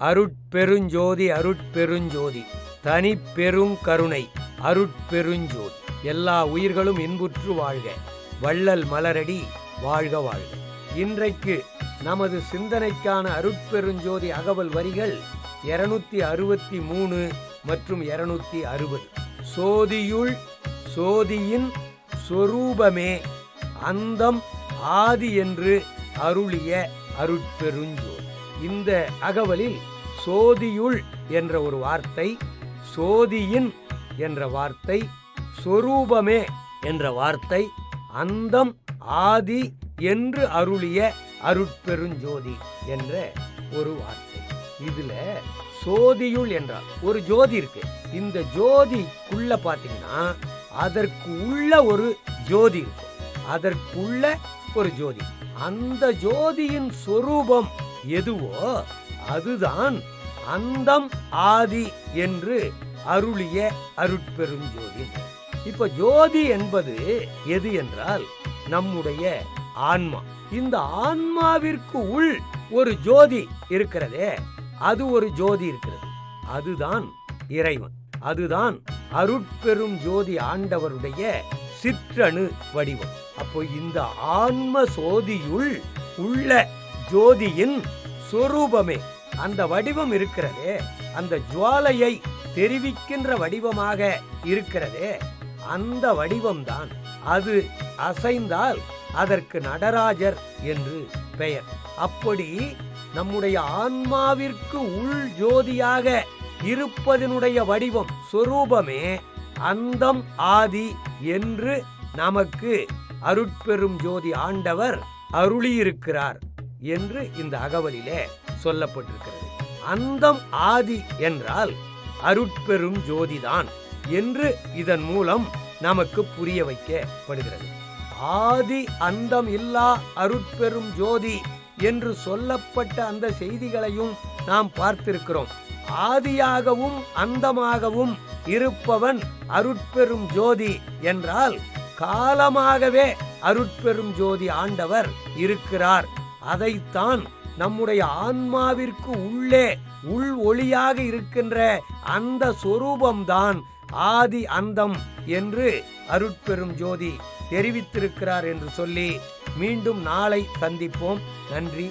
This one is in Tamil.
அருட்பெருஞ்சோதி அருட்பெருஞ்சோதி. தனி பெருங்கருணை அருட்பெருஞ்சோதி. எல்லா உயிர்களும் இன்புற்று வாழ்க. வள்ளல் மலரடி வாழ்க வாழ்க. இன்றைக்கு நமது சிந்தனைக்கான அருட்பெருஞ்சோதி அகவல் வரிகள் இருநூத்தி அறுபத்தி மூணு மற்றும் இருநூத்தி அறுபது. சோதியுள் சோதியின் சொரூபமே அந்தம் ஆதி என்று அருளிய அருட்பெருஞ்சோதி. இந்த அகவலில் சோதியுள் என்ற ஒரு வார்த்தை சோதியின் என்ற வார்த்தை சொரூபமே என்ற வார்த்தை அந்தம் ஆதி என்று அருளிய அருட்பெருஞ்சோதி என்ற ஒரு வார்த்தை. இதுல சோதியுள் என்றால் ஒரு ஜோதி இருக்கு. இந்த ஜோதிக்குள்ள பாத்தீங்கன்னா அதற்கு உள்ள ஒரு ஜோதி இருக்கு அதற்குள்ள ஒரு ஜோதி. அந்த ஜோதியின் சொரூபம் எதுவோ அதுதான் அந்தம் ஆதி என்று அருளிய அருட்பெருஞ்சோதி இப்ப ஜோதி என்பது எது என்றால் நம்முடைய ஆன்மா. இந்த ஆன்மாவிற்கு உள் ஒரு ஜோதி இருக்கிறதே அது ஒரு ஜோதி இருக்கிறது. அதுதான் இறைவன். அதுதான் அருட்பெரும் ஜோதி ஆண்டவருடைய சிற்றணு வடிவம். அப்போ இந்த ஆன்ம சோதியுள் உள்ள ஜோதியின் சொரூபமே. அந்த வடிவம் இருக்கிறதே அந்த ஜுவாலையை தெரிவிக்கின்ற வடிவமாக இருக்கிறதே அந்த வடிவம்தான். அது அசைந்தால் அதற்கு நடராஜர் என்று பெயர். அப்படி நம்முடைய ஆன்மாவிற்கு உள் ஜோதியாக இருப்பதனுடைய வடிவம் சொரூபமே அந்தம் ஆதி என்று நமக்கு அருட்பெரும் ஜோதி ஆண்டவர் அருளியிருக்கிறார். என்று இந்த அகவலிலே சொல்லப்பட்டிருக்கிறது. அந்தம் ஆதி என்றால் அருட்பெரும் ஜோதிதான் என்று இதன் மூலம் நமக்கு புரிய வைக்கப்படுகிறது. ஆதி அந்தம் இல்லா அருட்பெரும் ஜோதி என்று சொல்லப்பட்ட அந்த செய்திகளையும் நாம் பார்த்திருக்கிறோம். ஆதியாகவும் அந்தமாகவும் இருப்பவன் அருட்பெரும் ஜோதி என்றால் காலமாகவே அருட்பெரும் ஜோதி ஆண்டவர் இருக்கிறார். அதைத்தான் நம்முடைய ஆன்மாவிற்கு உள்ளே உள் ஒளியாக இருக்கின்ற அந்த சொரூபம்தான் ஆதி அந்தம் என்று அருட்பெரும் ஜோதி தெரிவித்திருக்கிறார் என்று சொல்லி மீண்டும் நாளை சந்திப்போம். நன்றி